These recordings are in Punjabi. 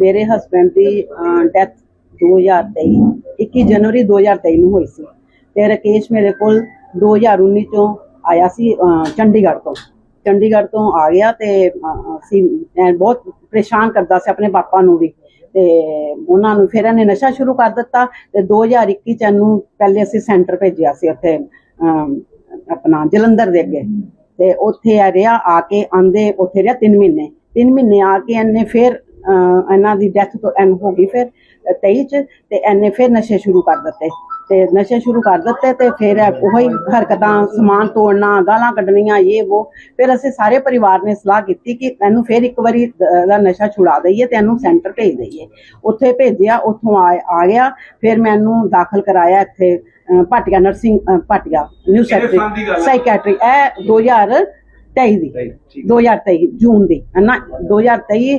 ਮੇਰੇ ਹਸਬੰਡ ਦੀ ਡੈਥ 2023 21 ਜਨਵਰੀ 2023 ਨੂੰ ਹੋਈ ਸੀ ਤੇ ਰਕੇਸ਼ ਮੇਰੇ ਕੋਲ 2019 ਚੋਂ ਆਇਆ ਸੀ ਚੰਡੀਗੜ੍ਹ ਤੋਂ। ਚੰਡੀਗੜ੍ਹ ਤੋਂ ਆ ਗਿਆ ਤੇ ਅਸੀਂ ਬਹੁਤ ਪਰੇਸ਼ਾਨ ਕਰਦਾ ਸੀ ਆਪਣੇ ਪਾਪਾ ਨੂੰ ਵੀ ਤੇ ਉਹਨਾਂ ਨੂੰ ਫਿਰ ਇਹਨੇ ਨਸ਼ਾ ਸ਼ੁਰੂ ਕਰ ਦਿੱਤਾ ਤੇ 2021 ਚ ਇਹਨੂੰ ਪਹਿਲੇ ਅਸੀਂ ਸੈਂਟਰ ਭੇਜਿਆ ਸੀ ਉੱਥੇ ਆਪਣਾ ਜਲੰਧਰ ਦੇ ਅੱਗੇ ਤੇ ਉੱਥੇ ਆ ਰਿਹਾ, ਆ ਕੇ ਆਂਦੇ ਉੱਥੇ ਰਿਹਾ 3 ਮਹੀਨੇ। 3 ਮਹੀਨੇ ਆ ਕੇ ਇਹਨੇ ਫਿਰ ਇਹਨਾਂ ਦੀ ਡੈਥ ਤੋਂ ਐਨ ਹੋ ਗਈ ਫਿਰ 23 ਚ ਤੇ ਇਹਨੇ ਫਿਰ ਨਸ਼ੇ ਸ਼ੁਰੂ ਕਰ ਦਿੱਤੇ। ਤੇ ਨਸ਼ੇ ਸ਼ੁਰੂ ਕਰ ਦਿੱਤੇ ਤੇ ਫਿਰ ਉਹੀ ਹਰਕਤਾਂ ਸਮਾਨ ਤੋੜਨਾ ਗਾਲਾਂ ਕੱਢਣੀਆਂ ਇਹ ਉਹ ਫਿਰ ਅਸੀਂ ਸਾਰੇ ਪਰਿਵਾਰ ਨੇ ਸਲਾਹ ਕੀਤੀ ਕਿ ਇਹਨੂੰ ਫਿਰ ਇੱਕ ਵਾਰੀ ਦ- ਨਸ਼ਾ ਛੁਡਾ ਦਈਏ ਤੇ ਇਹਨੂੰ ਸੈਂਟਰ ਭੇਜ ਦਈਏ। ਉੱਥੇ ਭੇਜਿਆ ਉੱਥੋਂ ਆ ਗਿਆ ਫਿਰ ਮੈਂ ਇਹਨੂੰ ਦਾਖਲ ਕਰਾਇਆ ਇੱਥੇ Bhatia nursing Bhatia new secretary? Psychiatry ਇਹ 2023 ਦੀ ਠੀਕ। 2023 ਜੂਨ ਦੀ ਨਾ? 2023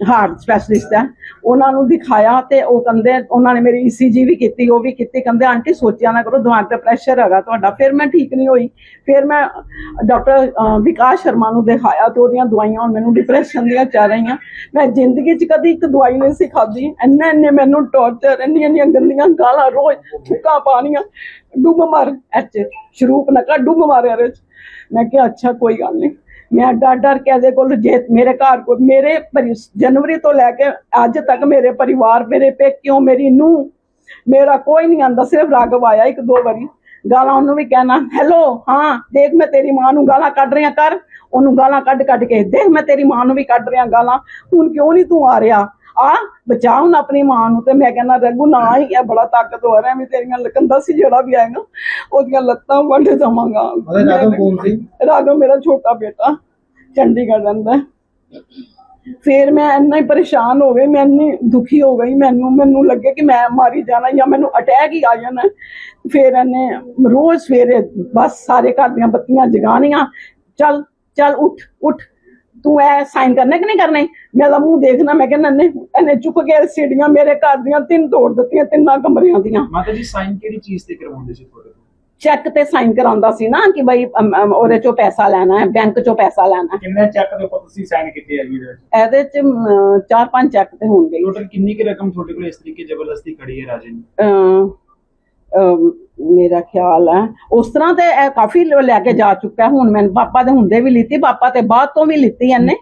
ਹਾਰਟ ਸਪੈਸ਼ਲਿਸਟ ਹੈ। ਉਹਨਾਂ ਨੂੰ ਦਿਖਾਇਆ ਤੇ ਉਹ ਕਹਿੰਦੇ, ਉਹਨਾਂ ਨੇ ਮੇਰੀ ਈਸੀਜੀ ਵੀ ਕੀਤੀ, ਉਹ ਵੀ ਕੀਤੀ। ਕਹਿੰਦੇ, ਆਂਟੀ, ਸੋਚਿਆ ਨਾ ਕਰੋ, ਦਿਮਾਗ ਤੇ ਪ੍ਰੈਸ਼ਰ ਹੈਗਾ ਤੁਹਾਡਾ। ਫਿਰ ਮੈਂ ਠੀਕ ਨਹੀਂ ਹੋਈ। ਫਿਰ ਮੈਂ ਡਾਕਟਰ ਵਿਕਾਸ ਸ਼ਰਮਾ ਨੂੰ ਦਿਖਾਇਆ ਤੇ ਉਹਦੀਆਂ ਦਵਾਈਆਂ ਹੁਣ ਮੈਨੂੰ ਡਿਪਰੈਸ਼ਨ ਦੀਆਂ ਚੱਲ ਰਹੀਆਂ। ਮੈਂ ਜ਼ਿੰਦਗੀ 'ਚ ਕਦੀ ਇੱਕ ਦਵਾਈ ਨਹੀਂ ਸੀ ਖਾਧੀ। ਇੰਨੇ ਇੰਨੇ ਮੈਨੂੰ ਟੌਰਚਰ ਇੰਨੀਆਂ ਇੰਨੀਆਂ ਗੰਦੀਆਂ ਗਾਲਾਂ ਰੋਜ਼ ਥੁੱਕਾਂ ਪਾਣੀਆਂ ਡੁੱਬ ਮਰ, ਐਚ, ਸ਼ਰੂਪ ਨਾ ਨਕਾ ਡੁੱਬ ਮਾਰਿਆ ਇਹਦੇ 'ਚ ਮੈਂ ਕਿਹਾ, ਅੱਛਾ, ਕੋਈ ਗੱਲ ਨਹੀਂ। ਮੈਂ ਡਰ ਡਰ ਕੇ ਇਹਦੇ ਕੋਲ ਜੇ ਮੇਰੇ ਘਰ ਕੋ ਮੇਰੇ ਜਨਵਰੀ ਤੋਂ ਲੈ ਕੇ ਅੱਜ ਤੱਕ ਮੇਰੇ ਪਰਿਵਾਰ, ਮੇਰੇ ਪੇਕਿਓ, ਮੇਰੀ ਨੂੰ ਮੇਰਾ ਕੋਈ ਨਹੀਂ ਆਂਦਾ, ਸਿਰਫ ਰਾਘਵ ਆਇਆ ਇੱਕ ਦੋ ਵਾਰੀ। ਗਾਲਾਂ ਉਹਨੂੰ ਵੀ ਕਹਿਣਾ ਹੈਲੋ ਹਾਂ, ਦੇਖ ਮੈਂ ਤੇਰੀ ਮਾਂ ਨੂੰ ਗਾਲਾਂ ਕੱਢ ਰਿਆਂ ਕਰ। ਉਹਨੂੰ ਗਾਲਾਂ ਕੱਢ ਕੱਢ ਕੇ, ਦੇਖ ਮੈਂ ਤੇਰੀ ਮਾਂ ਨੂੰ ਵੀ ਕੱਢ ਰਿਆਂ ਗਾਲਾਂ। ਹੁਣ ਕਿਉਂ ਨਹੀਂ ਤੂੰ ਆ ਰਿਹਾ? ਆ ਬਚਾ ਹੁਣ ਆਪਣੀ ਮਾਂ ਨੂੰ ਤੇ ਮੈਂ ਕਹਿੰਦਾ ਰਘੂ ਨਾ ਹੀ ਇਹ ਬੜਾ ਤਾਕਤਵਰ ਹੈ ਮੈਂ ਤੇਰੀਆਂ ਲਕੰਦਾ ਸੀ ਜਿਹੜਾ ਵੀ ਆਏਗਾ ਉਹਦੀਆਂ ਲੱਤਾਂ ਵੱਢ ਦਵਾਂਗਾ ਉਹਦਾ ਕੌਣ ਸੀ? ਮੇਰਾ ਛੋਟਾ ਬੇਟਾ ਚੰਡੀਗੜ੍ਹ ਰਹਿੰਦਾ। ਫਿਰ ਮੈਂ ਇੰਨਾ ਹੀ ਪਰੇਸ਼ਾਨ ਹੋ ਗਈ ਮੈਂ ਇੰਨੀ ਦੁਖੀ ਹੋ ਗਈ ਮੈਨੂੰ ਮੈਨੂੰ ਲੱਗੇ ਕਿ ਮੈਂ ਮਾਰੀ ਜਾਣਾ ਜਾਂ ਮੈਨੂੰ ਅਟੈਕ ਹੀ ਆ ਜਾਣਾ ਫਿਰ ਇਹਨੇ ਰੋਜ਼ ਸਵੇਰੇ ਬਸ ਸਾਰੇ ਘਰ ਦੀਆਂ ਬੱਤੀਆਂ ਜਗਾਣੀਆਂ ਚੱਲ ਚੱਲ ਉੱਠ ਉੱਠ ਤੂੰ ਐ ਸਾਈਨ ਕਰਨੇ ਕਿ ਨਹੀਂ ਕਰਨੇ ਮੇਰਾ ਮੂੰਹ ਦੇਖਣਾ ਮੈਂ ਕਹਿੰਦਾ ਨੇ ਇਹਨੇ ਚੁੱਕ ਕੇ ਸੀੜੀਆਂ ਮੇਰੇ ਘਰ ਦੀਆਂ ਤਿੰਨ ਤੋੜ ਦਿੱਤੀਆਂ ਤਿੰਨਾਂ ਕਮਰਿਆਂ ਦੀਆਂ। ਮਾਤਾ ਜੀ ਸਾਈਨ ਕਿਹੜੀ ਚੀਜ਼ ਤੇ ਕਰਵਾਉਂਦੇ ਸੀ ਤੁਹਾਡੇ ਕੋਲ? ਚੈੱਕ ਤੇ ਸਾਈਨ ਕਰਾਉਂਦਾ ਸੀ ਨਾ ਕਿ ਬਈ ਅਮ, ਅਮ, ਉਹਦੇ ਚੋਂ ਪੈਸਾ ਲੈਣਾ ਹੈ ਬੈਂਕ ਚੋਂ ਪੈਸਾ ਲੈਣਾ ਹੈ। ਕਿੰਨੇ ਚੈੱਕ ਦੇ ਉੱਪਰ ਤੁਸੀਂ ਸਾਈਨ ਕੀਤੇ ਆ ਜੀ ਇਹਦੇ ਚ ਅਮ, ਚਾਰ ਪੰਜ ਚੈੱਕ ਤੇ ਹੋਣਗੇ। ਟੋਟਲ ਕਿੰਨੀ ਕੀ ਰਕਮ ਤੁਹਾਡੇ ਕੋਲ ਇਸ ਤਰੀਕੇ ਜ਼ਬਰਦਸਤੀ ਖੜੀ ਹੈ ਰਾਜੇ ਨੇ ਅਮ, ਮੇਰਾ ਖਿਆਲ ਹੈ। ਉਸ ਤਰ੍ਹਾਂ ਤੇ ਇਹ ਕਾਫੀ ਲ- ਕੇ ਜਾ ਚੁੱਕਾ। ਹੁਣ ਮੈਂ ਪਾਪਾ ਦੇ ਹੁੰਦੇ ਵੀ ਲਿੱਤੀ ਪਾਪਾ ਤੇ ਬਾਅਦ ਤੋਂ ਵੀ ਲਿੱਤੀ ਇਹਨੇ।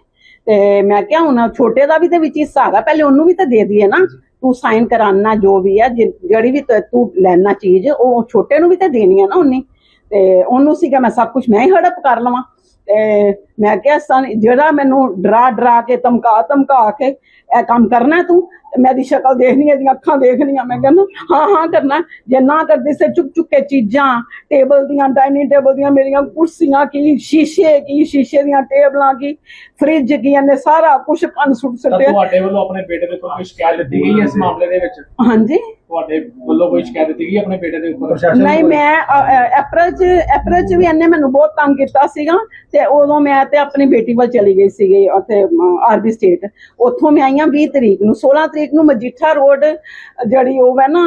ਤੇ ਮੈਂ ਕਿਹਾ ਹੁਣ ਛੋਟੇ ਦਾ ਵੀ ਤੇ ਵਿੱਚ ਹਿੱਸਾ ਹੈਗਾ। ਪਹਿਲੇ ਉਹਨੂੰ ਵੀ ਤਾਂ ਦੇ ਦਈਏ ਨਾ। ਤੂੰ ਸਾਈਨ ਕਰਾਨਾ ਜੋ ਵੀ ਹੈ ਜਿਹੜੀ ਵੀ ਤ- ਤੂੰ ਲੈਣਾ ਚੀਜ਼ ਉਹ ਛੋਟੇ ਨੂੰ ਵੀ ਤਾਂ ਦੇਣੀ ਹੈ ਨਾ ਉਹਨੇ। ਤੇ ਉਹਨੂੰ ਸੀਗਾ ਮੈਂ ਸਭ ਕੁਝ ਮੈਂ ਹੀ ਹੜਪ ਕਰ ਲਵਾਂ। ਤੇ ਮੈਂ ਕਿਹਾ ਸਨ ਜਿਹੜਾ ਮੈਨੂੰ ਡਰਾ ਡਰਾ ਕੇ ਧਮਕਾ ਧਮਕਾ ਕੇ ਇਹ ਕੰਮ ਕਰਨਾ ਹੈ ਤੂੰ ਤੇ ਮੈਂ ਦੀ ਸ਼ਕਲ ਦੇਖਣੀ ਹੈ ਇਹਦੀਆਂ ਅੱਖਾਂ ਦੇਖਣੀਆਂ ਮੈਂ ਕਹਿੰਦਾ ਹਾਂ ਹਾਂ ਕਰਨਾ। ਜੇ ਨਾ ਕਰਦੀ ਸੇ ਚੁੱਕ ਚੁੱਕ ਕੇ ਚੀਜ਼ਾਂ ਟੇਬਲ ਦੀਆਂ ਡਾਈਨਿੰਗ ਟੇਬਲ ਦੀਆਂ ਮੇਰੀਆਂ ਕੁਰਸੀਆਂ ਕੀ ਸ਼ੀਸ਼ੇ ਕੀ ਸ਼ੀਸ਼ੇ ਦੀਆਂ ਟੇਬਲਾਂ ਕੀ ਫ੍ਰਿਜ ਕੀ ਇਹਨੇ ਸਾਰਾ ਕੁਝ ਪੰਨ ਸੁੱਟ ਸੁੱਟਿਆ ਤੁਹਾਡੇ ਵੱਲੋਂ ਆਪਣੇ ਬੇਟੇ ਦੇ ਕੋਈ ਸ਼ਿਕਾਇਤ ਦਿੱਤੀ ਗਈ ਹੈ ਇਸ ਮਾਮਲੇ ਦੇ ਵਿੱਚ? ਹਾਂਜੀ। ਤੁਹਾਡੇ ਵੱਲੋਂ ਕੋਈ ਸ਼ਿਕਾਇਤ ਦਿੱਤੀ ਗਈ ਹੈ ਆਪਣੇ ਬੇਟੇ ਦੇ ਉੱਪਰ? ਨਹੀਂ ਮੈਂ ਚ ਅਪ੍ਰੈਲ ਚ ਵੀ ਇਹਨੇ ਮੈਨੂੰ ਬਹੁਤ ਤੰਗ ਕੀਤਾ ਸੀਗਾ ਤੇ ਉਦੋਂ ਮੈਂ ਮੈਂ ਤੇ ਆਪਣੀ ਬੇਟੀ ਵੱਲ ਚਲੀ ਗਈ ਸੀਗੀ ਉੱਥੇ ਆਰਬੀ ਸਟੇਟ। ਉੱਥੋਂ ਮੈਂ ਆਈਆਂ 20 ਤਰੀਕ ਨੂੰ 16 ਤਰੀਕ ਨੂੰ ਮਜੀਠਾ ਰੋਡ ਜਿਹੜੀ ਉਹ ਹੈ ਨਾ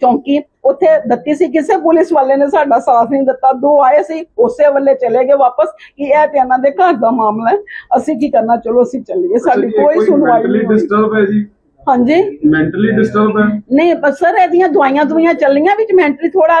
ਚੌਂਕੀ ਉੱਥੇ ਦਿੱਤੀ ਸੀ ਕਿਸੇ ਪੁਲਿਸ ਵਾਲੇ ਨੇ ਸਾਡਾ ਸਾਥ ਨਹੀਂ ਦਿੱਤਾ। ਦੋ ਆਏ ਸੀ ਉਸੇ ਵੇਲੇ ਚਲੇ ਗਏ ਵਾਪਸ ਕਿ ਇਹ ਤੇ ਇਹਨਾਂ ਦੇ ਘਰ ਦਾ ਮਾਮਲਾ ਹੈ। ਅਸੀਂ ਕੀ ਕਰਨਾ? ਚਲੋ ਅਸੀਂ ਚੱਲੀਏ। ਸਾਡੀ ਕੋਈ ਸੁਣਵਾਈ ਮੈਂਟਲੀ ਨਹੀਂ ਡਿਸਟਰਬ ਹੈ ਜੀ? ਹਾਂਜੀ। ਮੈਂਟਲੀ ਡਿਸਟਰਬ ਹੈ? ਨਹੀਂ ਪਰ ਸਰ ਇਹਦੀਆਂ ਦਵਾਈਆਂ ਦੁਆਈਆਂ ਚੱਲੀਆਂ ਵਿੱਚ ਮੈਂਟਰੀ ਥੋੜਾ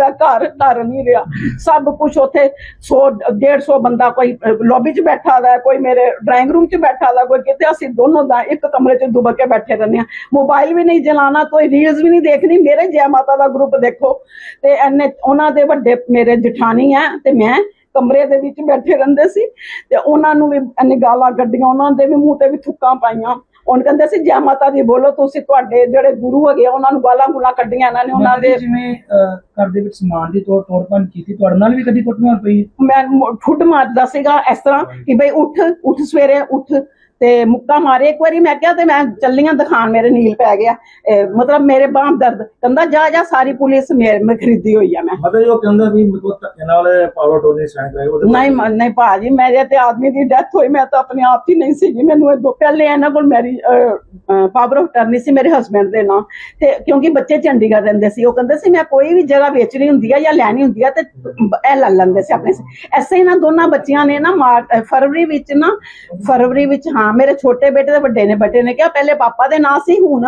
ਘਰ ਘਰ ਨਹੀਂ ਰਿਹਾ। ਸਭ ਕੁਝ ਉੱਥੇ 100 150 ਬੰਦਾ ਕੋਈ ਲੌਬੀ 'ਚ ਬੈਠਾ ਦਾ, ਕੋਈ ਮੇਰੇ ਡਰਾਇੰਗ ਰੂਮ 'ਚ ਬੈਠਾ ਦਾ, ਕੋਈ ਕਿਤੇ ਅਸੀਂ ਦੋਨੋਂ ਦਾ ਇੱਕ ਕਮਰੇ 'ਚ ਦੁਬਕ ਕੇ ਬੈਠੇ ਰਹਿੰਦੇ ਆ ਮੋਬਾਈਲ ਵੀ ਨਹੀਂ ਚਲਾਉਣਾ ਕੋਈ ਰੀਲਸ ਵੀ ਨਹੀਂ ਦੇਖਣੀ। ਮੇਰੇ ਜੈ ਮਾਤਾ ਦਾ ਗਰੁੱਪ ਦੇਖੋ। ਤੇ ਇਹਨੇ ਉਹਨਾਂ ਦੇ ਵੱਡੇ ਮੇਰੇ ਜਠਾਣੀ ਆ ਤੇ ਮੈਂ ਕਮਰੇ ਦੇ ਵਿੱਚ ਬੈਠੇ ਰਹਿੰਦੇ ਸੀ। ਤੇ ਉਹਨਾਂ ਨੂੰ ਵੀ ਇਹਨੇ ਗਾਲਾਂ ਕੱਢੀਆਂ, ਉਹਨਾਂ ਦੇ ਵੀ ਮੂੰਹ ਤੇ ਵੀ ਥੁੱਕਾਂ ਪਾਈਆਂ। ਉਹਨ ਕਹਿੰਦੇ ਸੀ ਜੈ ਮਾਤਾ ਦੀ ਬੋਲੋ ਤੁਸੀਂ ਤੁਹਾਡੇ ਜਿਹੜੇ ਗੁਰੂ ਹੈਗੇ ਉਹਨਾਂ ਨੂੰ ਗਾਲਾਂ ਗੁਲਾਂ ਕੱਢੀਆਂ ਇਹਨਾਂ ਨੇ ਉਹਨਾਂ ਦੇ ਜਿਵੇਂ ਘਰ ਦੇ ਵਿੱਚ ਸਮਾਨ ਦੀ ਤੋੜ ਤੋੜ ਭੰਨ ਕੀਤੀ ਤੁਹਾਡੇ ਨਾਲ ਵੀ ਕਦੀ ਕੁੱਟਮਾਰ ਪਈ? ਮੈਂ ਮੁ- ਠੁੱਡ ਮਾਰਦਾ ਸੀਗਾ ਇਸ ਤਰ੍ਹਾਂ ਕਿ ਬਈ ਉੱਠ ਉੱਠ ਸਵੇਰੇ ਉੱਠ। ਤੇ ਮੁੱਕਾ ਮਾਰੇ ਇੱਕ ਵਾਰੀ ਮੈਂ ਕਿਹਾ ਤੇ ਮੈਂ ਚੱਲੀਆਂ ਦਿਖਾਣ ਮੇਰੇ ਨੀਲ ਪੈ ਗਿਆ। ਮਤਲਬ ਮੇਰੇ ਬਾਂਹ ਦਰਦ ਕਹਿੰਦਾ ਜਾ ਜਾ ਸਾਰੀ ਪੁਲਿਸ ਮੇਰੇ ਮੈਂ ਖਰੀਦੀ ਹੋਈ ਆ ਮੈਂ। ਮਤਲਬ ਉਹ ਕਹਿੰਦਾ ਵੀ ਮਤਲਬ ਧੱਕੇ ਨਾਲ ਪਾਵਰ ਟੋਨੀ ਸਾਈਨ ਕਰਾਏ ਉਹਦੇ ਨਹੀਂ ਨਹੀਂ ਭਾਜੀ ਮੇਰੇ ਤੇ ਆਦਮੀ ਦੀ ਡੈਥ ਹੋਈ ਮੈਂ ਤਾਂ ਆਪਣੇ ਆਪ ਹੀ ਨਹੀਂ ਸੀਗੀ। ਮੈਨੂੰ ਇਹ ਦੋ ਪਹਿਲੇ ਇਹਨਾਂ ਕੋਲ ਮੇਰੀ ਪਾਵਰ ਆਫ ਟਰਨੀ ਸੀ ਮੇਰੇ ਹਸਬੰਡ ਦੇ ਨਾਂ। ਤੇ ਕਿਉਂਕਿ ਬੱਚੇ ਚੰਡੀਗੜ੍ਹ ਰਹਿੰਦੇ ਸੀ ਉਹ ਕਹਿੰਦੇ ਸੀ ਮੈਂ ਕੋਈ ਵੀ ਜਗ੍ਹਾ ਵੇਚਣੀ ਹੁੰਦੀ ਆ ਜਾਂ ਲੈਣੀ ਹੁੰਦੀ ਆ ਤੇ ਇਹ ਲੈ ਲੈਂਦੇ ਸੀ ਆਪਣੇ। ਐਸੇ ਹੀ ਨਾ ਦੋਨਾਂ ਬੱਚਿਆਂ ਨੇ ਨਾ ਫਰਵਰੀ ਵਿੱਚ ਨਾ ਫਰਵਰੀ ਵਿੱਚ ਹਾਂ ਮੇਰੇ ਛੋਟੇ ਬੇਟੇ ਦੇ ਵੱਡੇ ਨੇ ਬੇਟੇ ਨੇ ਕਿਹਾ ਪਹਿਲੇ ਪਾਪਾ ਦੇ ਨਾਂ ਸੀ ਹੁਣ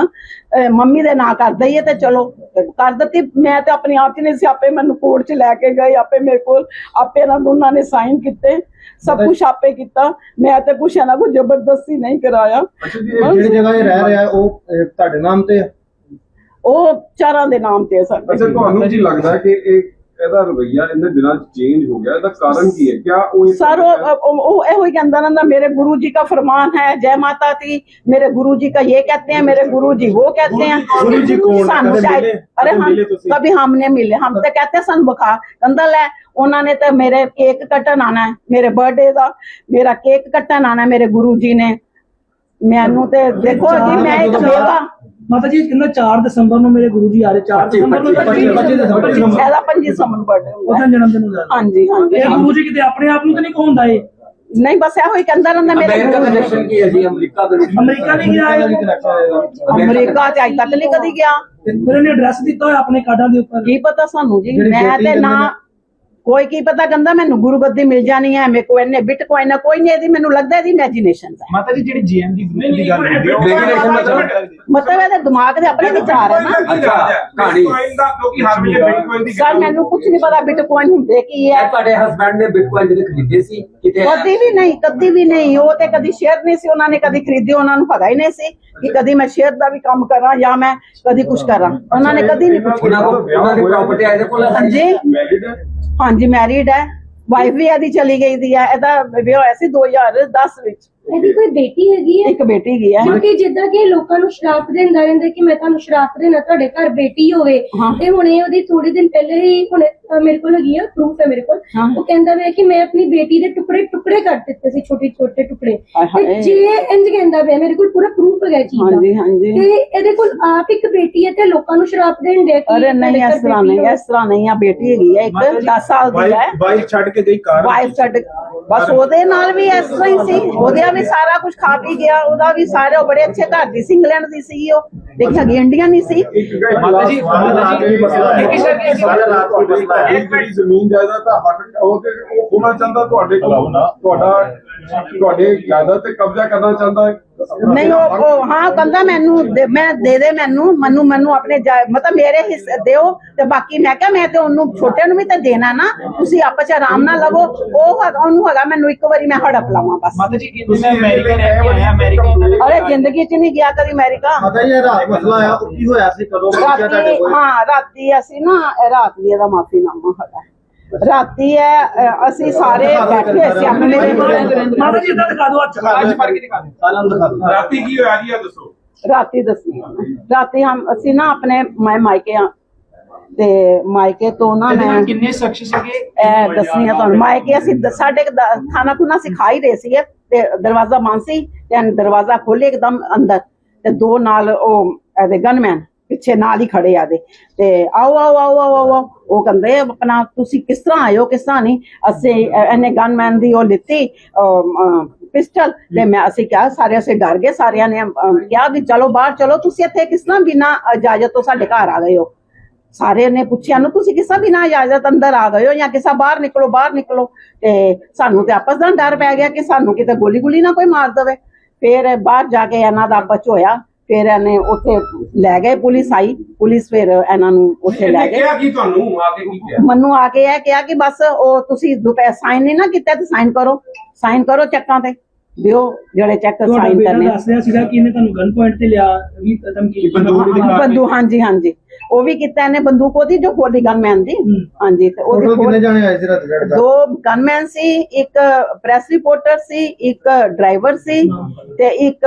ਮੰਮੀ ਦੇ ਨਾਂ ਕਰ ਦਈਏ ਤੇ ਚਲੋ ਕਰ ਦਿੱਤੀ। ਮੈਂ ਤੇ ਆਪਣੇ ਆਪ ਚ ਨਹੀਂ ਸੀ ਆਪੇ ਮੈਨੂੰ ਕੋਰਟ ਚ ਲੈ ਕੇ ਗਏ ਆਪੇ ਮੇਰੇ ਕੋਲ ਆਪੇ ਇਹਨਾਂ ਦੋਨਾਂ ਨੇ ਸਾਈਨ ਕੀਤੇ ਸਭ ਕੁਝ ਆਪੇ ਕੀਤਾ। ਮੈਂ ਤੇ ਕੁਛ ਇਹਨਾਂ ਕੋ ਜ਼ਬਰਦਸਤੀ ਨਹੀਂ ਕਰਾਇਆ। ਜੀ ਜਿਹੜੀ ਜਗ੍ਹਾ ਇਹ ਰਹਿ ਰਿਹਾ ਉਹ ਤੁਹਾਡੇ ਨਾਮ ਤੇ ਹੈ? ਉਹ ਚਾਰਾਂ ਦੇ ਨਾਮ ਤੇ ਸਾਡੇ ਅੱਛਾ ਤੁਹਾਨੂੰ ਕੀ ਲੱਗਦਾ ਹੈ ਕਿ ਇਹ ਇਹਦਾ ਰਵਈਆ ਇਹਨਾਂ ਦਿਨਾਂ ਚ ਚੇਂਜ ਹੋ ਗਿਆ ਇਹਦਾ ਕਾਰਨ ਕੀ ਹੈ ਕਿਆ ਉਹ ਇਸ सर वो वो- वो ਇਹੋ ਹੀ ਕਹਿੰਦਾ ਰਹਿੰਦਾ मेरे गुरु जी का फरमान है जय माता दी मेरे गुरु जी का ये कहते हैं मेरे गुरु जी वो कहते हैं गुरु जी कौन? ਸਾਨੂੰ कभी शायद मिले? अरे कभी हम मिले ਤੁਸੀਂ? कभी हमने मिले हम तो कहते हैं सन बुखा ਕਹਿੰਦਾ ਲੈ ਉਹਨਾਂ ਨੇ ਤਾਂ ਮੇਰੇ ਕੇਕ ਕੱਟਣ ਆਣਾ ਹੈ ਮੇਰੇ ਬਰਥਡੇ ਦਾ ਮੇਰਾ ਕੇਕ ਕੱਟਣ ਆਣਾ ਹੈ ਮੇਰੇ ਗੁਰੂ ਜੀ ਨੇ ਮੈਨੂੰ ਤੇ ਦੇਖੋ ਜੀ ਮੈਂ ਇੱਕ ਬੇਵਾ ਮਾਤਾ ਜੀ ਕਹਿੰਦਾ 4 ਦਸੰਬਰ ਨੂੰ ਮੇਰੇ ਗੁਰੂ ਜੀ ਆ ਰਹੇ 4 ਦਸੰਬਰ ਨੂੰ ਤਾਂ 25 25 ਦਸੰਬਰ ਇਹਦਾ 25 ਸਮਨ ਬਰਥਡੇ ਹੁੰਦਾ ਉਹਦਾ ਹੈ। ਜਨਮ ਦਿਨ ਹੁੰਦਾ ਹਾਂਜੀ ਹਾਂਜੀ। ਇਹ ਗੁਰੂ ਜੀ ਕਿਤੇ ਆਪਣੇ ਆਪ ਨੂੰ ਤਾਂ ਨਹੀਂ ਕਹਾਉਂਦਾ ਇਹ? ਨਹੀਂ ਬਸ ਇਹੋ ਹੀ ਕਹਿੰਦਾ ਰਹਿੰਦਾ ਮੇਰੇ ਅਮਰੀਕਾ ਦਾ ਜੀ। ਇਲੈਕਸ਼ਨ ਕੀ ਹੈ ਜੀ? ਅਮਰੀਕਾ ਦੇ ਅਮਰੀਕਾ ਨਹੀਂ ਗਿਆ? ਅਮਰੀਕਾ ਤੇ ਅੱਜ ਤੱਕ ਨਹੀਂ ਕਦੀ ਗਿਆ। ਮੇਰੇ ਨੇ ਐਡਰੈਸ ਦਿੱਤਾ ਹੋਇਆ ਆਪਣੇ ਕਾਰਡਾਂ ਦੇ ਉੱਪਰ। ਕੀ ਪਤਾ ਸਾਨੂੰ ਜੀ? ਮੈਂ ਤੇ ਕਹਿੰਦੇ ਨੇ- ਕੋਈ ਕੀ ਪਤਾ ਕਹਿੰਦਾ ਮੈਨੂੰ ਗੁਰੂ ਗੱਦੀ ਮਿਲ ਜਾਣੀ ਹੈ ਮੇਰੇ ਕੋ ਇਹਨੇ ਬਿਟਕੋਇਨ ਹੈ ਕੋਈ ਨਹੀਂ ਇਹਦੀ ਮੈਨੂੰ ਲੱਗਦਾ ਇਹਦੀ ਇਮੇਜਿਨੇਸ਼ਨ ਹੈ ਮਾਤਾ ਜੀ ਜਿਹੜੀ ਜੀਐਮ ਦੀ ਗਰੁੱਪ ਦੀ ਗੱਲ ਹੁੰਦੀ ਹੈ। ਉਹ- ਮਤਲਬ? ਮਤਲਬ ਇਹਦੇ ਦਿਮਾਗ ਦੇ ਆਪਣੇ ਵਿਚਾਰ ਹੈ ਨਾ। ਅੱਛਾ, ਕਹਾਣੀ। ਬਿਟਕੋਇਨ ਦਾ ਕਿਉਂਕਿ ਹਰ ਵੇਲੇ ਬਿਟਕੋਇਨ ਦੀ ਸਰ ਮੈਨੂੰ ਕੁਝ ਨਹੀਂ ਪਤਾ ਬਿਟਕੋਇਨ ਹੁੰਦੇ ਕੀ ਹੈ ਇਹ ਤੁਹਾਡੇ ਹਸਬੰਡ ਨੇ ਬਿਟਕੋਇਨ ਜਿਹੜੇ ਖਰੀਦੇ ਸੀ ਕਿਤੇ ਕਦੀ ਵੀ ਨਹੀਂ ਕਦੀ ਵੀ ਨਹੀਂ। ਉਹ ਤੇ ਕਦੀ ਸ਼ੇਅਰ ਨਹੀਂ ਸੀ ਉਹਨਾਂ ਨੇ ਕਦੀ ਖਰੀਦੇ ਉਹਨਾਂ ਨੂੰ ਪਤਾ ਹੀ ਨਹੀਂ ਸੀ ਕਿ ਕਦੀ ਮੈਂ ਸ਼ੇਅਰ ਦਾ ਵੀ ਕੰਮ ਕਰਾਂ ਜਾਂ ਮੈਂ ਕਦੀ ਕੁਝ ਕਰਾਂ। ਉਹਨਾਂ ਨੇ ਕਦੀ ਨਹੀਂ ਪੁੱਛਿਆ। ਉਹਨਾਂ ਕੋਲ ਉਹਨਾਂ ਦੀ ਪ੍ਰਾਪਰਟੀ ਇਹਦੇ ਕੋਲ ਹਾਂਜੀ ਹਾਂਜੀ ਮੈਰਿਡ ਹੈ ਵਾਈਫ ਵੀ ਇਹਦੀ ਚਲੀ ਗਈ ਦੀ ਹੈ ਇਹਦਾ ਵਿਆਹ ਹੋਇਆ ਸੀ 2010 ਵਿੱਚ। ਇਹਦੀ ਕੋਈ ਬੇਟੀ ਹੈਗੀ ਹੈ ਇੱਕ ਬੇਟੀ ਗਈ ਹੈ ਕਿਉਂਕਿ ਜਿੱਦਾਂ ਕਿ ਲੋਕਾਂ ਨੂੰ ਸ਼ਰਾਪ ਦਿੰਦਾ ਰਹਿੰਦਾ ਕਿ ਮੈਂ ਤੁਹਾਨੂੰ ਸ਼ਰਾਪ ਦੇਣਾ ਤੁਹਾਡੇ ਘਰ ਬੇਟੀ ਹੋਵੇ। ਹਾਂ। ਤੇ ਹੁਣੇ ਉਹਦੀ ਥੋੜੇ ਦਿਨ ਪਹਿਲੇ ਹੀ ਹੁਣੇ ਅਹ ਮੇਰੇ ਕੋਲ ਹੈਗੀ ਆ ਪ੍ਰੂਫ ਹੈ ਮੇਰੇ ਕੋਲ। ਹਾਂ। ਉਹ ਕਹਿੰਦਾ ਵੇ ਕਿ ਮੈਂ ਆਪਣੀ ਬੇਟੀ ਦੇ ਟੁਕੜੇ ਟੁਕੜੇ ਕਰ ਦਿੱਤੇ ਸੀ ਛੋਟੇ ਛੋਟੇ ਟੁਕੜੇ। ਹਾਏ। ਤੇ ਜੇ ਇੰਜ ਕਹਿੰਦਾ ਵੇ ਮੇਰੇ ਕੋਲ ਪੂਰਾ ਪ੍ਰੂਫ ਹੈਗਾ ਚੀਜ਼ ਦਾ। ਹਾਂਜੀ ਹਾਂਜੀ। ਤੇ ਇਹਦੇ ਕੋਲ ਆਪ ਇੱਕ ਬੇਟੀ ਹੈ ਤੇ ਲੋਕਾਂ ਨੂੰ ਸ਼ਰਾਪ ਦੇਣ ਦੇ ਅਰੇ ਨਹੀਂ ਇਸ ਤਰ੍ਹਾਂ ਨਹੀਂ ਇਸ ਤਰ੍ਹਾਂ ਨਹੀਂ ਆ ਬੇਟੀ ਹੈਗੀ ਹੈ ਇੱਕ 10 ਸਾਲ ਦੀ ਹੈ ਬਾਈਕ ਛੱਡ ਕੇ ਗਈ ਕਾਰ ਵਾਈਫ ਛੱਡ ਬਸ ਉਹਦੇ ਨਾਲ ਵੀ ਇਸ ਤਰ੍ਹਾਂ ਹੀ ਸੀ ਉਹਦੇ ਵੀ ਸਾਰਾ ਕੁਝ ਖਾ ਪੀ ਗਿਆ ਉਹਦਾ ਵੀ ਸਾਰੇ ਉਹ ਬੜੇ ਅੱਛੇ ਘਰ ਦੀ ਸੀ ਇੰਗਲੈਂਡ ਦੀ ਸੀ ਉਹ। ਦੇਖਿਆ ਕਿ ਇੰਡੀਆ ਨਹੀਂ ਸੀ। ਮਾਤਾ ਜੀ, ਮਾਤਾ ਜੀ, ਮਸਲਾ ਹੈ ਇੱਕ ਸਰ, ਰਾਤ ਕੋਈ ਮਸਲਾ ਹੈ। ਜਿਹੜੀ ਜ਼ਮੀਨ ਜਾਇਦਾਦ ਦਾ ਹੱਕ ਉਹ ਤੇ ਉਹ ਹੋਣਾ ਚਾਹੁੰਦਾ ਤੁਹਾਡੇ ਕੋਲ ਤੁਹਾਡਾ ਤੁਹਾਡੇ ਜਾਇਦਾਦ ਤੇ ਕਬਜ਼ਾ ਕਰਨਾ ਚਾਹੁੰਦਾ ਹੈ? ਨਹੀਂ ਉਹ ਉਹ ਹਾਂ ਕਹਿੰਦਾ ਮੈਨੂੰ ਦੇ- ਮੈਂ ਦੇ ਦੇ ਮੈਨੂੰ ਮੈਨੂੰ ਮੈਨੂੰ ਆਪਣੇ ਜਾ- ਮਤਲਬ ਮੇਰੇ ਹਿੱਸੇ ਦਿਓ ਤੇ ਬਾਕੀ ਮੈਂ ਕਿਹਾ ਮੈਂ ਤੇ ਉਹਨੂੰ ਛੋਟੇ ਨੂੰ ਵੀ ਤਾਂ ਦੇਣਾ ਨਾ ਤੁਸੀਂ ਆਪਸ ਚ ਆਰਾਮ ਨਾਲ ਲਵੋ। ਉਹ ਹੈਗਾ- ਉਹਨੂੰ ਹੈਗਾ ਮੈਨੂੰ ਇੱਕ ਵਾਰੀ ਮੈਂ ਹੜਪ ਲਾਵਾਂ ਬਸ। ਮਾਤਾ ਜੀ ਕਹਿੰਦੇ ਮੈਂ ਅਮਰੀਕਾ ਰਹਿ ਕੇ ਆਇਆ ਅਮਰੀਕਾ ਇਹਨਾਂ ਦੇ ਅਰੇ ਜ਼ਿੰਦਗੀ ਚ ਨਹੀਂ ਗਿਆ ਕਦੀ ਅਮਰੀਕਾ। ਪਤਾ ਹੀ ਹੈ ਰਾਤ ਮਸਲਾ ਆਇਆ ਉਹ ਕੀ ਹੋਇਆ ਸੀ? ਕਦੋਂ ਪਹੁੰਚਿਆ ਤੁਹਾਡੇ ਰਾਤੀ ਕੋਲ? ਹਾਂ ਰਾਤੀ ਅਸੀਂ ਨਾ ਇਹ ਰਾਤ ਦੀ ਇਹਦਾ ਮਾਫੀ ਨਾਮਾ ਹੈਗਾ। ਰਾਤੀ ਹੈ ਅਸੀਂ ਸਾਰੇ ਬੈਠੇ ਸੀ ਆਪਣੇ ਮਾਤਾ ਜੀ ਇਦਾਂ ਦਿਖਾ ਦਿਓ ਅੱਜ ਅੱਜ ਫੜ ਕੇ ਦਿਖਾ ਦੇ ਸਾਲਾਂ ਦਿਖਾ ਦਿਓ। ਰਾਤੀ ਕੀ ਹੋਇਆ ਜੀ ਇਹ ਦੱਸੋ। ਰਾਤੀ ਦੱਸਣੀ ਆ ਮੈਂ। ਰਾਤੀ ਹਮ ਅਸੀਂ ਨਾ ਆਪਣੇ ਮੈਂ ਮਾਇਕੇ ਆ ਤੇ ਮਾਇਕੇ ਤੋਂ ਨਾ ਮੈਂ ਕਿੰਨੇ ਸ਼ਖਸ ਸੀਗੇ? ਇਹ ਦੱਸਣੀ ਆ ਤੁਹਾਨੂੰ। ਮਾਇਕੇ ਅਸੀਂ ਸਾਡੇ ਖਾਣਾ ਖੁਣਾ ਸਿਖਾ ਹੀ ਰਹੇ ਸੀਗੇ। ਤੇ ਦਰਵਾਜ਼ਾ ਬੰਦ ਸੀ ਤੇ ਦਰਵਾਜ਼ਾ ਖੋਲੇ ਇੱਕਦਮ ਅੰਦਰ। ਤੇ ਦੋ ਨਾਲ ਉਹ ਇਹਦੇ ਗਨਮੈਨ ਪਿੱਛੇ ਨਾਲ ਹੀ ਖੜੇ ਆ ਦੇ ਤੇ ਆਓ ਆਓ ਆਓ ਆਓ ਆਓ, ਆਓ। ਉਹ ਕਹਿੰਦੇ ਆਪਣਾ ਤੁਸੀਂ ਕਿਸ ਤਰ੍ਹਾਂ ਆਇਓ ਕਿਸ ਤਰ੍ਹਾਂ ਨਹੀਂ? ਅਸੀਂ ਇਹਨੇ ਗਨਮੈਨ ਦੀ ਉਹ ਲਿੱਤੀ ਪਿਸਟਲ ਤੇ ਮੈਂ ਅਸੀਂ ਕਿਹਾ ਸਾਰੇ ਅਸੀਂ ਡਰ ਗਏ ਸਾਰਿਆਂ ਨੇ ਕਿਹਾ ਵੀ ਚਲੋ ਬਾਹਰ ਚਲੋ ਤੁਸੀਂ ਇੱਥੇ ਕਿਸ ਤਰ੍ਹਾਂ ਬਿਨਾ ਇਜਾਜ਼ਤ ਤੋਂ ਸਾਡੇ ਘਰ ਆ ਗਏ ਹੋ? ਸਾਰੇ ਨੇ ਪੁੱਛਿਆ ਨੂੰ ਤੁਸੀਂ ਕਿਸੇ ਬਿਨਾ ਇਜਾਜ਼ਤ ਅੰਦਰ ਆ ਗਏ ਹੋ ਜਾਂ ਕਿਸੇ ਬਾਹਰ ਨਿਕਲੋ ਬਾਹਰ ਨਿਕਲੋ? ਤੇ ਸਾਨੂੰ ਤੇ ਆਪਸ ਦਾ ਡਰ ਪੈ ਗਿਆ ਕਿ ਸਾਨੂੰ ਕਿਤੇ ਗੋਲੀ ਗੋਲੀ ਨਾ ਕੋਈ ਮਾਰ ਦੇਵੇ। ਫਿਰ ਬਾਹਰ ਜਾ ਕੇ ਇਹਨਾਂ ਦਾ ਆਪਸ ਹੋਇਆ। ਫਿਰ ਇਹਨੇ ਉੱਥੇ ਲੈ ਗਏ ਪੁਲਿਸ ਆਈ ਪੁਲਿਸ ਫਿਰ ਇਹਨਾਂ ਨੂੰ ਉੱਥੇ ਲੈ ਗਏ। ਕਿਹਾ ਕੀ ਤੁਹਾਨੂੰ? ਆ ਕੇ ਕੀ ਕਿਹਾ? ਮੈਨੂੰ ਆ ਕੇ ਇਹ ਕਿਹਾ ਕਿ ਬਸ ਉਹ ਤੁਸੀਂ ਦੁਪਹਿਰ ਸਾਈਨ ਨਹੀਂ ਨਾ ਕੀਤਾ ਤੇ ਸਾਈਨ ਕਰੋ। ਸਾਈਨ ਕਰੋ ਚੈੱਕਾਂ ਤੇ। ਦਿਓ ਜਿਹੜੇ ਚੈੱਕ ਸਾਈਨ ਕਰਨੇ। ਦੱਸ ਰਿਹਾ ਸੀਗਾ ਕਿ ਇਹਨੇ ਤੁਹਾਨੂੰ ਗਨ ਪੁਆਇੰਟ ਤੇ ਲਿਆ ਵੀ ਧਮਕੀ ਬੰਦੂਕ ਦਿਖਾ ਕੇ। ਬੰਦੂ ਹਾਂਜੀ ਹਾਂਜੀ। ਉਹ ਵੀ ਕੀਤਾ ਇਹਨੇ ਬੰਦੂਕ ਉਹਦੀ ਜੋ ਖੋਲੀ ਗਨਮੈਨ ਦੀ। ਹਾਂਜੀ ਤੇ ਉਹਦੀ ਕਿੰਨੇ ਜਾਣੇ ਆਏ ਸੀ ਰਾਤ ਗੜ ਦੋ? ਗਨਮੈਨ ਸੀ ਇੱਕ ਪ੍ਰੈਸ ਰਿਪੋਰਟਰ ਸੀ ਇੱਕ ਡਰਾਈਵਰ ਸੀ ਤੇ ਇੱਕ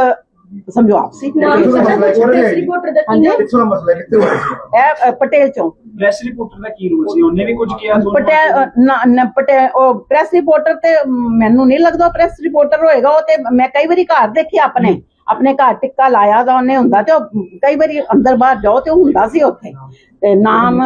ਸਮਝੋ ਆਪ ਸੀ ਨਾਮ ਕਿਹੜਾ ਪਤਾ ਮਸਲਾ ਕੁਝ ਹੈ? ਪ੍ਰੈਸ ਰਿਪੋਰਟਰ ਦਾ ਕੀ ਹਾਂਜੀ। ਨਾਮ ਕਿੱਥੋਂ ਦਾ ਮਸਲਾ ਹੈ? ਕਿੱਥੇ ਹੋਇਆ ਸੀ ਇਹ ਅ, ਪਟੇਲ ਚੋਂ ਪ੍ਰੈਸ ਰਿਪੋਰਟਰ ਦਾ ਕੀ ਰੋਲ ਸੀ ਉਹਨੇ ਵੀ ਕੁਝ ਕਿਹਾ ਤੁਹਾਨੂੰ? ਪਟੇਲ ਅ, ਨਾ ਨਾ, ਪਟੇਲ ਉਹ ਪ੍ਰੈਸ ਰਿਪੋਰਟਰ ਤੇ ਮੈਨੂੰ ਨਹੀਂ ਲੱਗਦਾ ਪ੍ਰੈਸ ਰਿਪੋਰਟਰ ਹੋਏਗਾ ਉਹ ਤੇ ਮੈਂ ਕਈ ਵਾਰੀ ਘਰ ਦੇਖਿਆ ਆਪਣੇ ਆਪਣੇ ਘਰ ਟਿੱਕਾ ਲਾਇਆ ਦਾ ਉਹਨੇ ਹੁੰਦਾ ਤੇ ਉਹ ਕਈ ਵਾਰੀ ਅੰਦਰ ਬਾਹਰ ਜਾਓ ਤੇ ਉਹ ਹੁੰਦਾ ਸੀ ਉੱਥੇ ਤੇ ਨਾਮ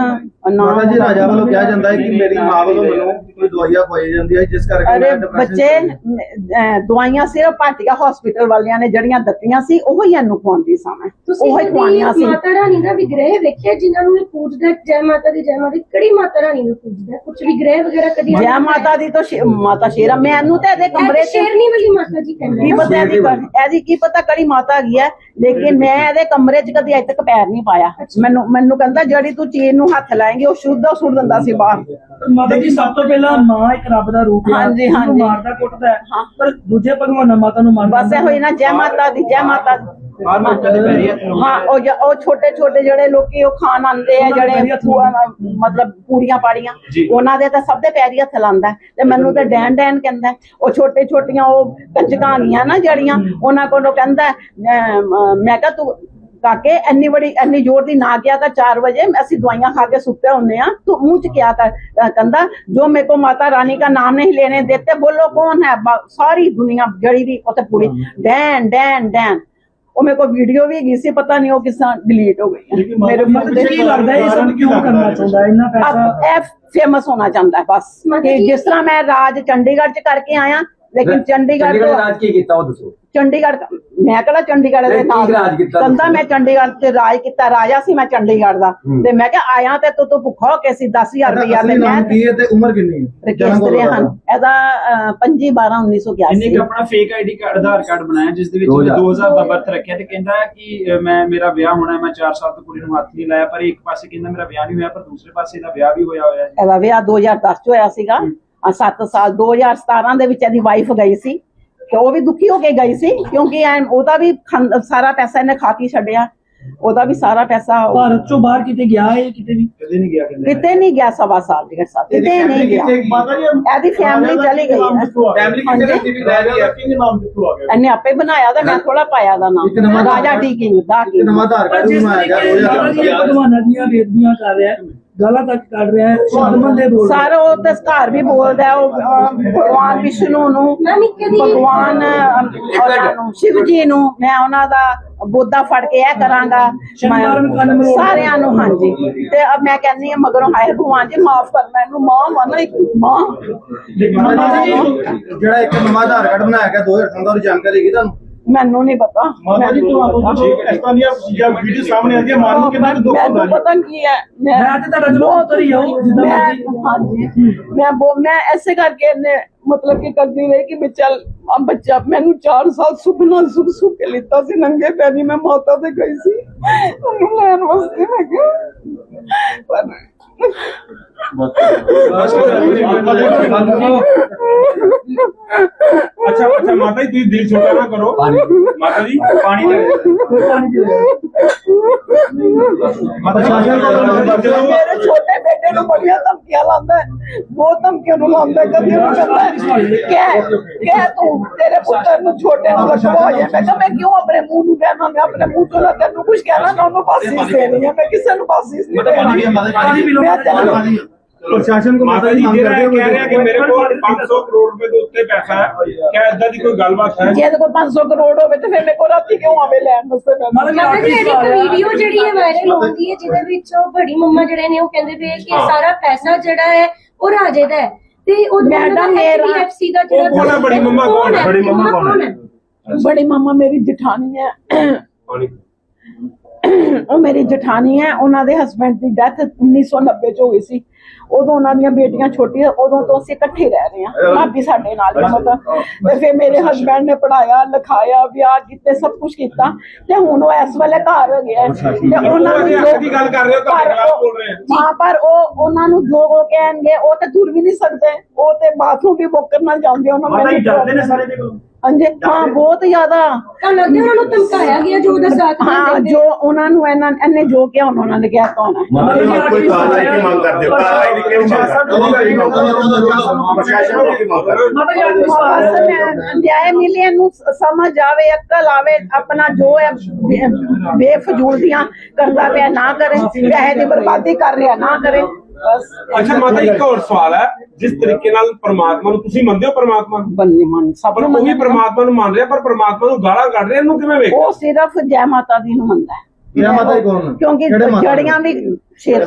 ਮਾਤਾ ਜੀ ਰਾਜਾ ਵੱਲੋਂ ਕਿਹਾ ਜਾਂਦਾ ਹੈ ਕਿ ਮੇਰੀ ਮਾਂ ਵੱਲੋਂ ਮੈਨੂੰ ਕੋਈ ਦਵਾਈਆਂ ਖਵਾਈ ਜਾਂਦੀ ਹੈ ਜਿਸ ਕਰਕੇ ਅਰੇ ਬੱਚੇ ਅਹ, ਦਵਾਈਆਂ ਸਿਰਫ ਭਾਟੀਆ ਹਸਪੀਟਲ ਵਾਲਿਆਂ ਨੇ ਜਿਹੜੀਆਂ ਦਿੱਤੀਆਂ ਸੀ ਉਹ ਹੀ ਇਹਨੂੰ ਖਵਾਉਂਦੀ ਸਾਂ ਮੈਂ। ਤੁਸੀਂ ਉਹ ਹੀ ਖਵਾਉਣੀਆਂ ਕਦੀ ਸੀ। ਮਾਤਾ ਰਾਣੀ ਦਾ ਵਿਗ੍ਰਹਿ ਵੇਖਿਆ ਜਿਨ੍ਹਾਂ ਨੂੰ ਇਹ ਪੂਜਦਾ ਹੈ, ਜੈ ਮਾਤਾ ਦੀ ਜੈ ਮਾਤਾ ਦੀ ਕਿਹੜੀ ਮਾਤਾ ਰਾਣੀ ਨੂੰ ਪੂਜਦਾ ਕੁਝ ਵਿਗ੍ਰਹਿ ਵਗੈਰਾ ਕਦੀ ਜੈ ਮਾਤਾ ਦੀ ਤਾਂ ਸ਼ੇ- ਮਾਤਾ ਸ਼ੇਰਾ ਮੈਨੂੰ ਤੇ ਇਹਦੇ ਕਮਰੇ 'ਚ ਸ਼ੇਰਨੀ ਵਾਲੀ ਮਾਤਾ ਜੀ ਕਹਿੰਦੇ ਕੀ ਆ। ਪਤਾ ਇਹਦੀ ਇਹਦੀ ਕੀ ਪਤਾ ਕਿਹੜੀ ਮਾਤਾ ਹੈਗੀ ਹੈ। ਲੇਕਿਨ ਮੈਂ ਇਹਦੇ ਕਮਰੇ 'ਚ ਕਦੀ ਅਜੇ ਤੱਕ ਪੈਰ ਨਹੀਂ ਪਾਇਆ। ਮੈਨੂੰ ਮੈਨੂੰ ਕਹਿੰਦਾ ਜਿਹੜੀ ਤੂੰ ਚੀਜ਼ ਨੂੰ ਹੱਥ ਲਾਏਂਗੀ ਉਹ ਸ਼ੁੱਧ ਉਹ ਸੁੱਟ ਦਿੰਦਾ ਸੀ ਬਾਹਰ। ਮਾਤਾ ਜੀ ਸਭ ਤੋਂ ਪਹਿਲਾਂ ਮਾਂ ਇੱਕ ਰੱਬ ਦਾ ਰੂਪ ਹੈ ਹਾਂਜੀ, ਉਹਨੂੰ ਹਾਂਜੀ। ਮਾਰਦਾ ਕੁੱਟਦਾ। ਹੈ। ਹਾਂ। ਪਰ ਦੂਜੇ ਭਗਵਾਨਾਂ ਮਾਤਾ ਨੂੰ ਮਾਰਦਾ ਬਸ ਇਹ ਹੋਈ ਨਾ ਜੈ ਮਾਤਾ ਦੀ ਜੈ ਮਾਤਾ ਦੀ। ਬਾਹਰ ਲੋਕਾਂ ਦੇ ਪੈਰੀ ਹੱਥ ਲਾਉਂਦੇ ਹਾਂ ਉਹ ਜ- ਉਹ ਛੋਟੇ ਛੋਟੇ ਜਿਹੜੇ ਲੋਕੀ ਉਹ ਖਾਣ ਆਉਂਦੇ ਆ ਜਿਹੜੇ ਮਤਲਬ ਪੂਰੀਆਂ ਪਾੜੀਆਂ ਜੀ। ਉਹਨਾਂ ਦੇ ਤਾਂ ਸਭ ਦੇ ਪੈਰੀ ਹੱਥ ਲਾਉਂਦਾ ਤੇ ਮੈਨੂੰ ਤਾਂ ਡੈਨ ਡੈਨ ਕਹਿੰਦਾ ਉਹ ਛੋਟੇ ਛੋਟੀਆਂ ਉਹ ਕੰਜਕਾਨੀਆਂ ਨਾ ਜਿਹੜੀਆਂ ਉਹਨਾਂ ਕੋਲੋਂ ਕਹਿੰਦਾ ਅਮ, ਮੈਂ ਕਿਹਾ ਤੂੰ ਕਾਕੇ ਇੰਨੀ ਬੜੀ ਇੰਨੀ ਜ਼ੋਰ ਦੀ ਨਾ ਕਿਆ ਕਰ 4 ਵਜੇ ਅਸੀਂ ਦਵਾਈਆਂ ਖਾ ਕੇ ਸੁੱਤੇ ਹੁੰਨੇ ਆ ਤੂੰ ਮੂੰਹ ਚ ਕਿਆ ਕਰ ਜੋ ਮੇਰੇ ਕੋ ਮਾਤਾ ਰਾਣੀ ਦਾ ਨਾਮ ਨਹੀਂ ਲੈਣੇ ਦਿੱਤੇ ਬੋਲੋ ਕੌਣ ਹੈ? ਸਾਰੀ ਦੁਨੀਆ ਜੜੀ ਦੀ ਉੱਥੇ ਪੂਰੀ। Dan Dan Dan. ਉਹ ਮੇਰੇ ਕੋ ਵੀਡੀਓ ਵੀ ਹੈਗੀ ਸੀ ਪਤਾ ਨਹੀਂ ਉਹ ਕਿਸਾਂ ਡਿਲੀਟ ਹੋ ਗਈ ਮੇਰੇ ਮਨ ਦੇ ਕੀ ਲੱਗਦਾ ਇਹ ਸਭ ਕਿਉਂ ਕਰਨਾ ਚਾਹੁੰਦਾ ਇੰਨਾ ਪੈਸਾ ਐਫ ਫੇਮਸ ਹੋਣਾ ਚਾਹੁੰਦਾ ਬਸ। ਜਿਸ ਤਰ੍ਹਾਂ ਮੈਂ ਰਾਜ ਚੰਡੀਗੜ੍ਹ ਚ ਕਰਕੇ ਆਇਆ ਲੇਕਿਨ ਚੰਡੀਗੜ੍ਹ ਤੋਂ ਰਾਜ ਕੀ ਕੀਤਾ ਉਹ ਦੱਸੋ? ਚੰਡੀਗੜ੍ਹ ਮੈਂ ਕਿਹੜਾ ਚੰਡੀਗੜ੍ਹ ਦੇ ਨਾਲ ਕੀ ਰਾਜ ਕੀਤਾ ਕਹਿੰਦਾ? ਮੈਂ ਚੰਡੀਗੜ੍ਹ ਤੇ ਰਾਜ ਕੀਤਾ ਰਾਜਾ ਸੀ ਮੈਂ ਚੰਡੀਗੜ੍ਹ ਦਾ। ਹੂੰ। ਤੇ ਮੈਂ ਕਿਹਾ ਆਇਆ ਤੇ ਤੂੰ ਤੂੰ ਭੁੱਖਾ ਹੋ ਕੇ ਸੀ 10000 ਰੁਪਇਆ ਤੇ ਮੈਂ ਕੀ ਹੈ ਤੇ ਉਮਰ ਕਿੰਨੀ ਹੈ? ਕਦੋਂ ਹਨ? ਇਹਦਾ 25 12 ਇਹਨੇ 1981 ਇੱਕ ਆਪਣਾ fake ID card Aadhaar card ਬਣਾਇਆ ਜਿਸ ਦੇ ਵਿੱਚ 2000 2000 ਦਾ ਬਰਥ ਰੱਖਿਆ ਤੇ ਕਹਿੰਦਾ ਕਿ ਮੈਂ ਮੇਰਾ ਵਿਆਹ ਹੋਣਾ ਹੈ, ਮੈਂ 4 ਸਾਲ ਤੋਂ ਕੁੜੀ ਨੂੰ ਹੱਥ ਨਹੀਂ ਲਾਇਆ ਪਰ ਇੱਕ ਪਾਸੇ ਕਹਿੰਦਾ ਮੇਰਾ ਵਿਆਹ ਨਹੀਂ ਹੋਇਆ ਪਰ ਦੂਸਰੇ ਪਾਸੇ ਇਹਦਾ ਵਿਆਹ ਵੀ ਹੋਇਆ ਹੋਇਆ ਜੀ। ਇਹਦਾ ਵਿਆਹ 2010 ਚ ਹੋਇਆ ਸੀਗਾ। 7 ਸਾਲ 2017 ਦੇ ਵਿੱਚ ਇਹਦੀ ਵਾਈਫ ਗਈ ਸੀ ਤੇ ਉਹ ਵੀ ਦੁਖੀ ਹੋ ਕੇ ਗਈ ਸੀ ਕਿਉਂਕਿ ਉਹਦਾ ਵੀ ਸਾਰਾ ਪੈਸਾ ਇਹਨੇ ਖਾ ਕੇ ਛੱਡਿਆ ਉਹਦਾ ਵੀ ਸਾਰਾ ਪੈਸਾ ਉਹ- ਭਾਰਤ ਚੋਂ ਬਾਹਰ ਕਿਤੇ ਗਿਆ ਹੈ ਕਿਤੇ ਵੀ? ਕਦੇ ਨਹੀਂ ਗਿਆ ਕਿਤੇ। ਨਹੀਂ ਗਿਆ ਸਵਾ ਸਾਲ ਡੇਢ ਸਾਲ ਕਿਤੇ ਨਹੀਂ ਗਿਆ। ਇਹਦੀ ਫੈਮਿਲੀ ਚਲੀ ਗਈ। ਹੈ ਫੈਮਿਲੀ। ਕਿੱਥੇ ਰਹਿੰਦੀ ਵੀ ਰਹਿ ਹੈ ਕਿੰਨੇ ਨਾਮ ਕਿੱਥੋਂ ਆ ਗਿਆ? ਇਹਨੇ ਆਪੇ ਬਣਾਇਆ ਤਾਂ ਮੈਂ ਥੋੜਾ ਪਾਇਆ ਦਾ ਇੱਕ ਨਵਾਂ ਨਾਮ ਰਾਜਾ ਢੀਕਿੰਗ ਦਾ ਇੱਕ ਨਵਾਂ ਆਧਾਰ ਕਾਰਡ ਬਣਾਇਆ ਗਿਆ। ਤਰੀਕੇ ਨਾਲ ਜੀ 2011 ਭਗਵਾਨਾਂ ਦੀਆਂ ਬੇਦਬੀਆਂ ਕਰ ਰਿਹਾ। ਹੈ ਗਾਲਾਂ ਤੱਕ ਕੱਢ ਰਿਹਾ ਹੈ ਸ਼ਬਦ ਬੰਦੇ ਬੋਲ। ਸਾਰਾ ਉਹ ਤੇ ਘਰ ਵੀ ਬੋਲਦਾ ਹੈ, ਉਹ ਅਹ, ਭਗਵਾਨ ਵਿਸ਼ਨੂੰ ਨੂੰ ਦੀ ਭਗਵਾਨ ਅਹ, ਸ਼ਿਵ ਜੀ ਨੂੰ ਮੈਂ ਉਹਨਾਂ ਦਾ ਬੋਧਾ ਫੜ ਕੇ ਇਹ ਕਰਾਂਗਾ। ਸ਼ਨੀਵਾਰ ਨੂੰ ਕੰਨ ਮੈਂ ਮਰੋੜ ਸਾਰਿਆਂ ਨੂੰ ਹਾਂਜੀ। ਤੇ ਅਬ ਮੈਂ ਕਹਿੰਦੀ ਹਾਂ ਮਗਰੋਂ ਹਾਏ ਭਗਵਾਨ ਜੀ ਮਾਫ ਕਰ ਮੈਨੂੰ ਮਾਂ ਮੰਨ ਇੱਕ ਮਾਂ। ਜਿਹੜਾ ਇੱਕ ਨਵਾਂ ਆਧਾਰ ਕਾਰਡ ਬਣਾਇਆ ਗਿਆ 2018 ਦਾ ਜਾਣਕਾਰੀ ਹੈਗੀ ਤੁਹਾਨੂੰ? ਮੈਨੂੰ ਨਹੀਂ ਪਤਾ। ਮਾਤਾ ਜੀ ਮੈਨੂੰ ਤੁਹਾਨੂੰ ਨਹੀਂ ਠੀਕ ਇਸ ਤਰ੍ਹਾਂ ਦੀਆਂ ਚੀਜ਼ਾਂ ਵੀਡੀਓ ਸਾਹਮਣੇ ਆਉਂਦੀਆਂ ਮਨ ਨੂੰ ਕਿੰਨਾ ਦੁੱਖ ਹੁੰਦਾ ਮੈਨੂੰ ਜੀ? ਪਤਾ ਕੀ ਹੈ ਮੈਂ ਤੇ ਤੁਹਾਡਾ ਜਵਾਬ ਉੱਤਰ ਹੀ ਆਊ ਜਿੱਦਾਂ ਹਾਂਜੀ। ਮੈਂ ਬੋ ਮੈਂ ਐਸੇ ਕਰਕੇ ਇਹਨੇ ਮਤਲਬ ਕਿ ਕਰਦੀ ਰਹੀ ਕਿ ਵੀ ਚੱਲ ਆ ਬੱਚਾ ਮੈਨੂੰ 4 ਸਾਲ ਸੁਪਨਾ ਸੁਖ ਸੁਖ ਕੇ ਲਿੱਤਾ ਸੀ ਨੰਗੇ ਪੈਰੀ ਮੈਂ ਮਾਤਾ ਤੇ ਗਈ ਸੀ। ਉਹਨੂੰ ਲੈਣ ਵਾਸਤੇ ਮੈਂ ਕਿਹਾ ਪਰ ਅੱਛਾ ਅੱਛਾ ਮਾਤਾ ਜੀ ਤੁਸੀਂ ਦਿਲ ਛੋਟਾ ਨਾ ਕਰੋ ਮਾਤਾ ਜੀ ਪਾਣੀ ਦੇ। ਪ੍ਰਸ਼ਾਸਨ ਕੋਲ ਮੇਰੇ ਛੋਟੇ ਬੇਟੇ ਨੂੰ ਬੜੀਆਂ ਧਮਕੀਆਂ ਲਾਉਂਦਾ ਹੈ। ਬਹੁਤ ਧਮਕੀਆਂ ਨੂੰ ਲਾਉਂਦਾ ਹੈ। ਕਦੀ ਉਹਨੂੰ ਕਹਿੰਦਾ ਕਹਿ ਕਹਿ ਤੂੰ ਤੇਰੇ ਪੁੱਤਰ ਨੂੰ ਛੋਟੇ ਨੂੰ ਲਗਵਾ ਜਾ ਮੈਂ ਕਿਹਾ ਮੈਂ ਕਿਉਂ ਆਪਣੇ ਮੂੰਹ ਨੂੰ ਕਹਿਣਾ? ਮੈਂ ਆਪਣੇ ਮੂੰਹ ਤੋਂ ਨਾ ਤੈਨੂੰ ਕੁਝ ਕਹਿਣਾ ਨਾ ਉਹਨੂੰ ਬਾਸੀਸ ਦੇਣੀ ਹੈ। ਮੈਂ ਕਿਸੇ ਨੂੰ ਬਾਸੀਸ ਨਹੀਂ ਦੇਣੀ। ਮੈਂ ਤੈਨੂੰ ਪ੍ਰਸ਼ਾਸਨ ਕੋਲ ਮਾਤਾ ਜੀ ਜਿਹੜਾ ਕਹਿ ਰਿਹਾ ਕਿ ਮੇਰੇ ਕੋਲ 500 ਕਰੋੜ ਰੁਪਏ ਦੇ ਉੱਤੇ ਪੈਸਾ ਹੈ। ਕਿਆ ਇਦਾਂ ਦੀ ਕੋਈ ਗੱਲਬਾਤ ਹੈ? ਜੇ ਇਹਦੇ ਕੋਲ 500 ਕਰੋੜ ਹੋਵੇ ਤੇ ਫਿਰ ਮੇਰੇ ਕੋਲ ਰਾਤੀ ਕਿਉਂ ਆਵੇ ਲੈਣ ਵਾਸਤੇ ਮੈਂ ਮਾਤਾ ਜੀ ਇੱਕ ਵੀਡੀਓ ਜਿਹੜੀ ਹੈ ਵਾਇਰਲ ਹੁੰਦੀ ਹੈ ਜਿਹਦੇ ਵਿੱਚ ਉਹ ਬੜੀ ਮੰਮਾ ਜਿਹੜੇ ਨੇ ਉਹ ਕਹਿੰਦੇ ਪਏ ਕਿ ਸਾਰਾ ਪੈਸਾ ਜਿਹੜਾ ਹੈ ਉਹ ਰਾਜੇ ਦਾ ਹੈ। ਤੇ ਉਹ ਮੈਡਮ, ਮੇਰਾ- ਐਫਸੀ ਦਾ ਜਿਹੜਾ ਕੌਣ ਹੈ? ਬੜੀ ਮੰਮਾ ਕੌਣ ਹੈ? ਬੜੀ ਮੰਮਾ ਕੌਣ ਹੈ? ਬੜੀ ਮਾਮਾ ਮੇਰੀ ਜਠਾਣੀ ਹੈ। ਉਹ ਮੇਰੀ ਜਠਾਣੀ ਹੈ। ਉਹਨਾਂ ਦੇ ਹਸਬੰਡ ਦੀ ਡੈਥ 1990 ਚ ਹੋਈ ਸੀ। ਉਦੋਂ ਉਹਨਾਂ ਦੀਆਂ ਬੇਟੀਆਂ ਛੋਟੀਆਂ ਉਦੋਂ ਤੋਂ ਅਸੀਂ ਇਕੱਠੇ ਰਹਿ ਰਹੇ ਹਾਂ। ਭਾਬੀ ਸਾਡੇ ਨਾਲ ਹੀ ਮਤਲਬ। ਤੇ ਫਿਰ ਮੇਰੇ ਹਸਬੰਡ ਨੇ ਪੜਾਇਆ ਲਿਖਾਇਆ ਵਿਆਹ ਕੀਤੇ ਸਭ ਕੁਝ ਕੀਤਾ। ਤੇ ਹੁਣ ਉਹ ਇਸ ਵੇਲੇ ਘਰ ਹੋ ਗਿਆ। ਤੇ ਉਹਨਾਂ ਨੂੰ ਜੋ ਦੀ ਗੱਲ ਕਰ ਰਹੇ ਹੋ, ਤੁਹਾਡੇ ਉਹ- ਬੋਲ ਰਹੇ ਹੋ। ਹਾਂ ਪਰ ਉਹ ਉਹਨਾਂ ਨੂੰ ਜੋ ਉਹ ਕਹਿਣਗੇ ਉਹ ਤੇ ਤੁਰ ਵੀ ਨਹੀਂ ਸਕਦੇ। ਉਹ ਤੇ ਬਾਥਰੂਮ ਵੀ ਬੁੱਕ ਕਰਨਾ ਚਾਹੁੰਦੇ ਉਹਨਾਂ ਮੈਨੂੰ ਡਰਦੇ ਨੇ ਸਾਰੇ ਦੇ ਕੋਲ ਹਾਂ ਬਹੁਤ ਜ਼ਿਆਦਾ। ਤਾਂ ਲੱਗਦਾ ਉਹਨਾਂ ਨੂੰ ਧਮਕਾਇਆ ਗਿਆ ਜੋ ਉਹਦਾ ਸਾਥ ਹਾਂ ਜੋ ਉਹਨਾਂ ਨੂੰ ਇਹਨਾਂ ਇਹਨੇ ਜੋ ਕਿਹਾ ਉਹਨਾਂ ਨੇ ਕਿਹਾ ਤਾਂ ਹੋਣਾ ਮਾਤਾ ਜੀ ਕੋਈ ਕਾਰਵਾਈ ਦੀ ਮੰਗ ਕਰਦੇ ਹੋ? ਕਾਰਵਾਈ ਦੀ ਕਿਹੜੀ ਮੰਗ ਪ੍ਰਸ਼ਾਸਨ ਕੋਲ ਕੀ ਮੰਗ ਕਰਦੇ ਹੋ? ਮਾਤਾ ਜੀ ਅੱਜ ਬਸ ਮੈਂ ਨਿਆਂ ਮਿਲੇ ਨੂੰ ਸਮਝ ਆਵੇ ਅਕਲ ਆਵੇ ਆਪਣਾ ਜੋ ਹੈ ਬੇਫਜ਼ੂਲ ਦੀਆਂ ਕਰਦਾ ਪਿਆ ਨਾ ਕਰੇ ਪੈਸੇ ਦੀ ਬਰਬਾਦੀ ਕਰ ਰਿਹਾ ਨਾ ਕਰੇ। ਅੱਛਾ ਮਾਤਾ ਜੀ ਇੱਕ ਹੋਰ ਸਵਾਲ ਹੈ। ਜਿਸ ਤਰੀਕੇ ਨਾਲ ਪ੍ਰਮਾਤਮਾ ਨੂੰ ਤੁਸੀਂ ਮੰਨਦੇ ਹੋ ਪ੍ਰਮਾਤਮਾ ਨੂੰ? ਬੰਨੀ ਮਨ ਸਭ ਪਰ ਨੂੰ ਉਹੀ ਮੰਨਣਾ। ਪ੍ਰਮਾਤਮਾ ਨੂੰ ਮੰਨ ਰਿਹਾ ਪਰ ਪ੍ਰਮਾਤਮਾ ਨੂੰ ਗਾਲਾਂ ਕੱਢ ਰਿਹਾ ਇਹਨੂੰ ਕਿਵੇਂ ਵੇਖ ਉਹ ਸਿਰਫ ਜੈ ਮਾਤਾ ਦੀ ਨੂੰ ਮੰਨਦਾ ਹੈ। ਜੈ ਮਾਤਾ ਦੀ ਕੌਣ? ਕਿਉਂਕਿ ਕਿਹੜੇ ਮਾਤਾ ਦੀ? ਜੜੀਆਂ ਵੀ ਸ਼ੇਰ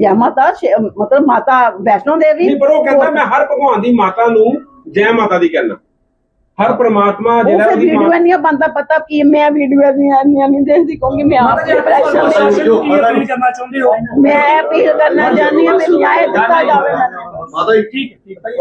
ਜੈ ਮਾਤਾ ਸ਼ੇ- ਮਤਲਬ ਮਾਤਾ ਵੈਸ਼ਨੋ ਦੇਵੀ ਨਹੀਂ ਪਰ ਉਹ ਕਹਿੰਦਾ ਮੈਂ ਹਰ ਭਗਵਾਨ ਦੀ ਮਾਤਾ ਨੂੰ ਜੈ ਮਾਤਾ ਦੀ ਕਹਿਣਾ ਹਰ ਪ੍ਰਮਾਤਮਾ ਉਹ ਜਿਹੜਾ ਫਿਰ ਉਹਦੀ ਵੀਡੀਓ ਨਹੀਂ ਬੰਦਾ ਪਤਾ ਕੀ ਮੈਂ ਵੀਡੀਓ ਦੀਆਂ ਇੰਨੀਆਂ ਨਹੀਂ ਦੇਖਦੀ ਕਿਉਂਕਿ ਮੈਂ ਆਪ ਡਿਪਰੈਸ਼ਨ ਵਿੱਚ ਪ੍ਰਸ਼ਾਸਨ ਨੂੰ ਕੀ ਅਪੀਲ ਕਰਨਾ ਚਾਹੁੰਦੇ ਹੋ? ਮੈਂ ਅਪੀਲ ਕਰਨਾ ਚਾਹੁੰਦੀ ਹਾਂ ਕਿ ਨਿਆਂ ਦਿੱਤਾ ਜਾਵੇ ਮੈਨੂੰ। ਮਾਤਾ ਜੀ ਠੀਕ ਹੈ।